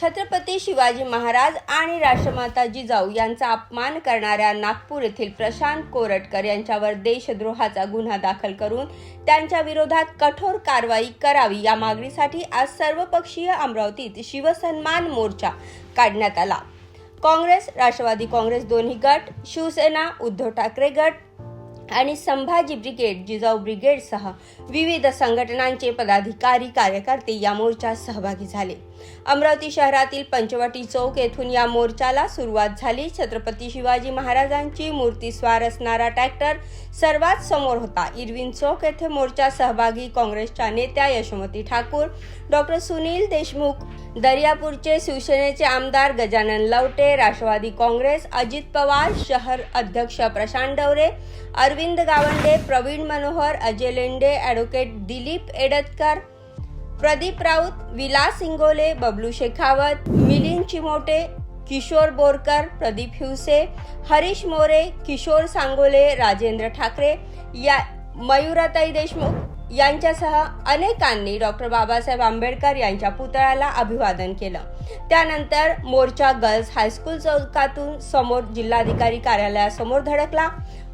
छत्रपती शिवाजी महाराज आणि राष्ट्रमाता जिजाऊ यांचा अपमान करणाऱ्या नागपूर येथील प्रशांत कोरटकर यांच्यावर देशद्रोहाचा गुन्हा दाखल करून त्यांच्या विरोधात कठोर कारवाई करावी या मागणीसाठी आज सर्वपक्षीय अमरावतीत शिवसन्मान मोर्चा काढण्यात आला. काँग्रेस राष्ट्रवादी काँग्रेस दोन्ही गट शिवसेना उद्धव ठाकरे गट आणि संभाजी ब्रिगेड जिजाऊ ब्रिगेडसह विविध संघटनांचे पदाधिकारी कार्यकर्ते या मोर्चात सहभागी झाले. अमरावती शहरातील पंचवटी चौक येथून या मोर्चाला सुरुवात झाली. छत्रपती शिवाजी महाराजांची मूर्ती स्वार असणारा ट्रॅक्टर सर्वात समोर होता. इरविन चौक येथे मोर्चा सहभागी काँग्रेसच्या नेत्या यशोमती ठाकूर डॉक्टर सुनील देशमुख दर्यापूरचे शिवसेनेचे आमदार गजानन लवटे राष्ट्रवादी काँग्रेस अजित पवार शहर अध्यक्ष प्रशांत डवरे अरविंद गावंडे प्रवीण मनोहर अजय लेंडे ॲडव्होकेट दिलीप एडतकर प्रदीप राऊत विलास इंगोले बबलू शेखावत मिलिंद चिमोटे किशोर बोरकर प्रदीप हिवसे हरीश मोरे किशोर सांगोले राजेंद्र ठाकरे या मयुराताई देशमुख यांच्यासह अनेकांनी डॉक्टर बाबासाहेब आंबेडकर यांच्या पुतळ्याला अभिवादन केलं. त्यानंतर मोर्चा गर्ल्स हायस्कूल चौकातून समोर जिल्हाधिकारी कार्यालयासमोर धडकला.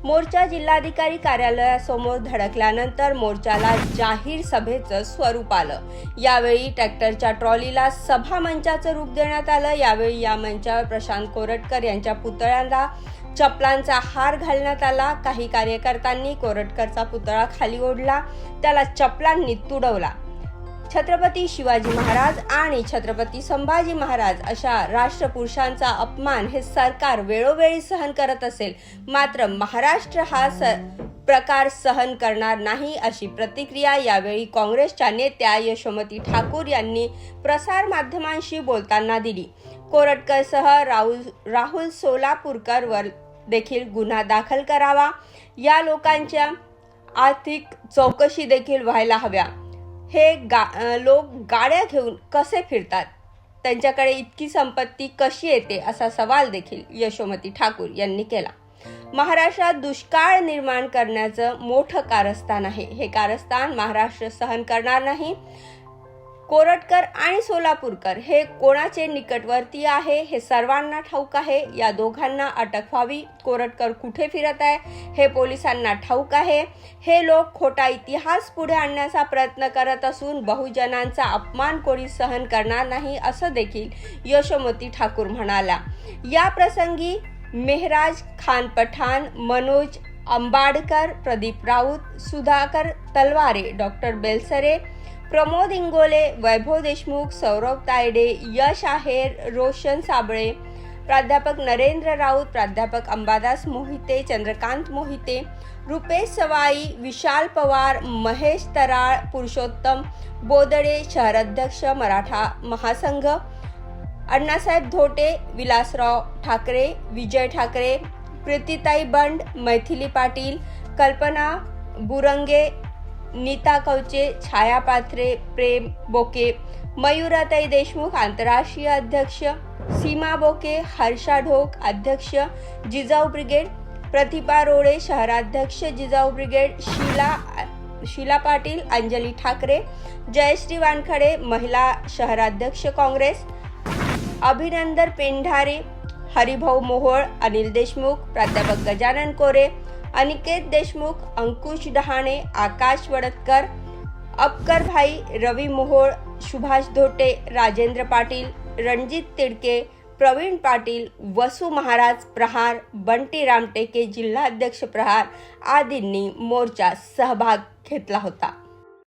मोर्चा जिल्हाधिकारी कार्यालयासमोर धडकल्यानंतर मोर्चाला जाहीर सभेचं स्वरूप आलं. यावेळी ट्रॅक्टरच्या ट्रॉलीला सभा मंचाचं रूप देण्यात आलं. यावेळी या मंचावर प्रशांत कोरटकर यांच्या पुतळ्यांना चपलांचा हार घालण्यात आला. काही कार्यकर्त्यांनी कोरटकरचा पुतळा खाली ओढला. त्याला चपलांनी तुडवला. छत्रपती शिवाजी महाराज आणि छत्रपती संभाजी महाराज अशा राष्ट्रपुरुषांचा अपमान हे सरकार वेळोवेळी सहन करत असेल. मात्र महाराष्ट्र हा स प्रकार सहन करणार नाही अशी प्रतिक्रिया यावेळी काँग्रेसच्या नेत्या यशोमती ठाकूर यांनी प्रसार माध्यमांशी बोलताना दिली. कोरटकरसह राहुल राहुल सोलापूरकरवर देखील गुन्हा दाखल करावा. या लोकांच्या आर्थिक चौकशी देखील व्हायला हव्या. हे गा लोक गाड्या घेऊन कसे फिरतात? त्यांच्याकडे इतकी संपत्ती कशी येते असा सवाल देखील यशोमती ठाकूर यांनी केला. महाराष्ट्रात दुष्काळ निर्माण करण्याचं मोठं कारस्थान आहे. हे कारस्थान महाराष्ट्र सहन करणार नाही. कोरटकर आणि सोलापूरकर हे कोणाचे निकटवर्तीय आहे हे सर्वांना ठाऊक आहे. या दोघांना अटक व्हावी. कोरटकर कुठे फिरत आहे हे पोलिसांना ठाऊक आहे. हे लोक खोटा इतिहास पुढे आणण्याचा प्रयत्न करत असून बहुजनांचा अपमान कोणी सहन करणार नाही असं देखील यशोमती ठाकूर म्हणाल्या या प्रसंगी मेहराज खान पठाण मनोज अंबाडकर प्रदीप राऊत सुधाकर तलवारे डॉक्टर बेलसरे प्रमोद इंगोले वैभव देशमुख सौरभ तायडे यश आहेर रोशन साबळे प्राध्यापक नरेंद्र राऊत प्राध्यापक अंबादास मोहिते चंद्रकांत मोहिते रुपेश सवाई विशाल पवार महेश तराळ पुरुषोत्तम बोदडे शहराध्यक्ष मराठा महासंघ अण्णासाहेब धोटे विलासराव ठाकरे विजय ठाकरे प्रीतिताई बंड मैथिली पाटील कल्पना बुरंगे नीता कवचे छाया पाथरे प्रेम बोके मयुराताई देशमुख आंतरराष्ट्रीय अध्यक्ष सीमा बोके हर्षा ढोक अध्यक्ष जिजाऊ ब्रिगेड प्रतिभा रोडे शहराध्यक्ष जिजाऊ ब्रिगेड शीला शीला पाटील अंजली ठाकरे जयश्री वानखडे महिला शहराध्यक्ष काँग्रेस अभिनंदन पेंढारे हरिभाऊ मोहोळ अनिल देशमुख प्राध्यापक गजानन कोरे अनिकेत देशमुख अंकुश डहाणे आकाश वडतकर अपकर भाई रवी मोहोळ सुभाष धोटे राजेंद्र पाटील रणजित तिडके प्रवीण पाटील वसू महाराज प्रहार बंटी रामटेके जिल्हाध्यक्ष प्रहार आदींनी मोर्चा सहभाग घेतला होता.